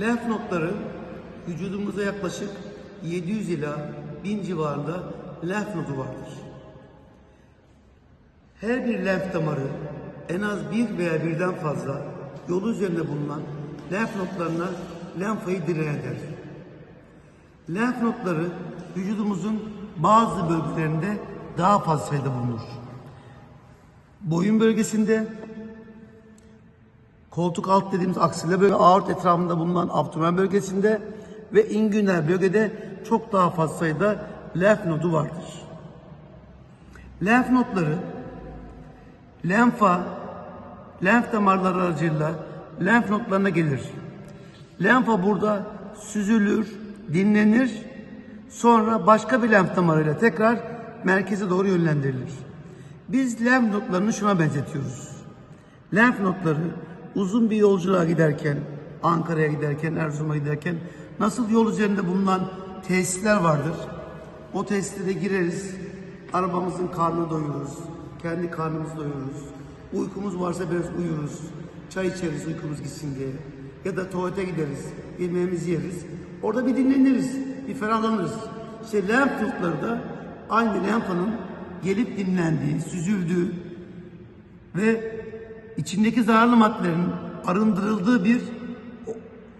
Lenf notları vücudumuzda yaklaşık 700 ila 1000 civarında lenf nodu vardır. Her bir lenf damarı en az bir veya birden fazla yolu üzerinde bulunan lenf notlarına lenfayı diren eder. Lenf notları vücudumuzun bazı bölgelerinde daha fazla sayıda bulunur. Boyun bölgesinde, koltuk alt dediğimiz aksile bölge, aort etrafında bulunan abdomen bölgesinde ve ingüner bölgede çok daha fazla sayıda lenf nodu vardır. Lenf notları lenfa, lenf damarları aracılığıyla lenf notlarına gelir. Lenfa burada süzülür, dinlenir, sonra başka bir lenf damarıyla tekrar merkeze doğru yönlendirilir. Biz lenf notlarını şuna benzetiyoruz. Lenf notları uzun bir yolculuğa giderken, Ankara'ya giderken, Erzurum'a giderken nasıl yol üzerinde bulunan tesisler vardır. O tesislere gireriz, arabamızın karnını doyururuz, kendi karnımızı doyururuz. Uykumuz varsa biraz uyuruz, çay içeriz uykumuz gitsin diye. Ya da tuvalete gideriz, yemeğimizi yeriz. Orada bir dinleniriz, bir ferahlanırız. İşte lenf da aynı lenfanın gelip dinlendiği, süzüldüğü ve içindeki zararlı maddelerin arındırıldığı bir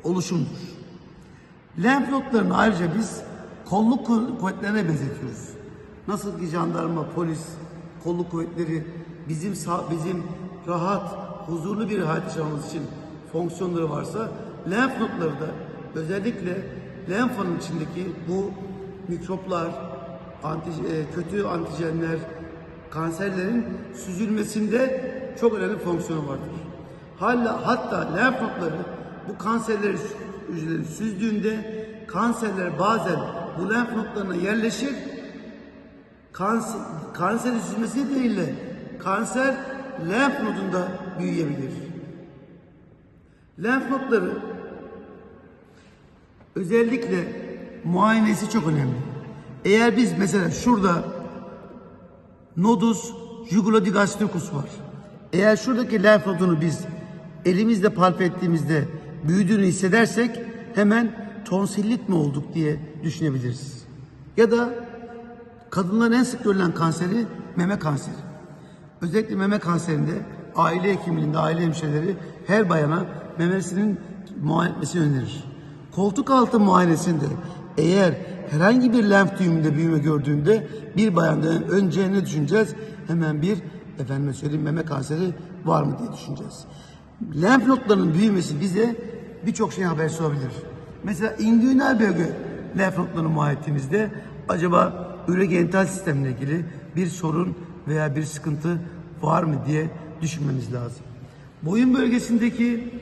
oluşumdur. Lenf notlarını ayrıca biz kolluk kuvve- kuvvetlerine benzetiyoruz. Nasıl ki jandarma, polis, kolluk kuvvetleri bizim sağ, bizim rahat, huzurlu bir hayat yaşamamız için fonksiyonları varsa lenf notları da özellikle lenfanın içindeki bu mikroplar, anti, e, kötü antijenler, kanserlerin süzülmesinde çok önemli fonksiyonu vardır. Hala, hatta lenf notları bu kanserleri hücreleri süzdüğünde kanserler bazen bu lenf notlarına yerleşir. Kanser, kanserin süzmesi nedeniyle kanser lenf nodunda büyüyebilir. Lenf notları özellikle muayenesi çok önemli. Eğer biz mesela şurada nodus jugulodigastricus var. Eğer şuradaki lenf nodunu biz elimizle palp ettiğimizde büyüdüğünü hissedersek hemen tonsillit mi olduk diye düşünebiliriz. Ya da kadınların en sık görülen kanseri meme kanseri. Özellikle meme kanserinde aile hekimliğinde aile hemşireleri her bayana memesinin muayene etmesini önerir. Koltuk altı muayenesinde eğer herhangi bir lenf düğümünde büyüme gördüğünde bir bayandan önce ne düşüneceğiz? Hemen bir efendime söyleyeyim meme kanseri var mı diye düşüneceğiz. Lenf notlarının büyümesi bize birçok şey habersi olabilir. Mesela ingüinal bölge lenf notlarını muayene ettiğimizde acaba ürogenital sistemle ilgili bir sorun veya bir sıkıntı var mı diye düşünmemiz lazım. Boyun bölgesindeki,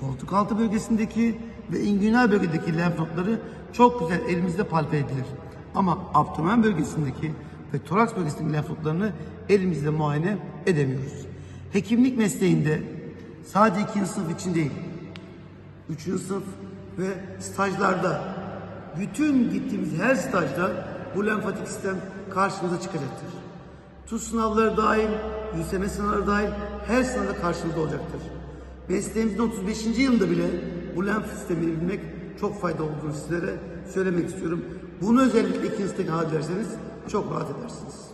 koltuk altı bölgesindeki ve ingüinal bölgedeki lenf notları çok güzel elimizde palpe edilir. Ama abdomen bölgesindeki ve toraks bölgesindeki lenf notlarını elimizle muayene edemiyoruz. Hekimlik mesleğinde sadece ikinci sınıf için değil, üçüncü sınıf ve stajlarda bütün gittiğimiz her stajda bu lenfatik sistem karşımıza çıkacaktır. TUS sınavları dahil, YSM sınavları dahil her sınavda karşımızda olacaktır. Mesleğimizin 35. yılında bile bu lenf sistemini bilmek çok fayda olduğunu sizlere söylemek istiyorum. Bunu özellikle ikinci sınıfta hallederseniz çok rahat edersiniz.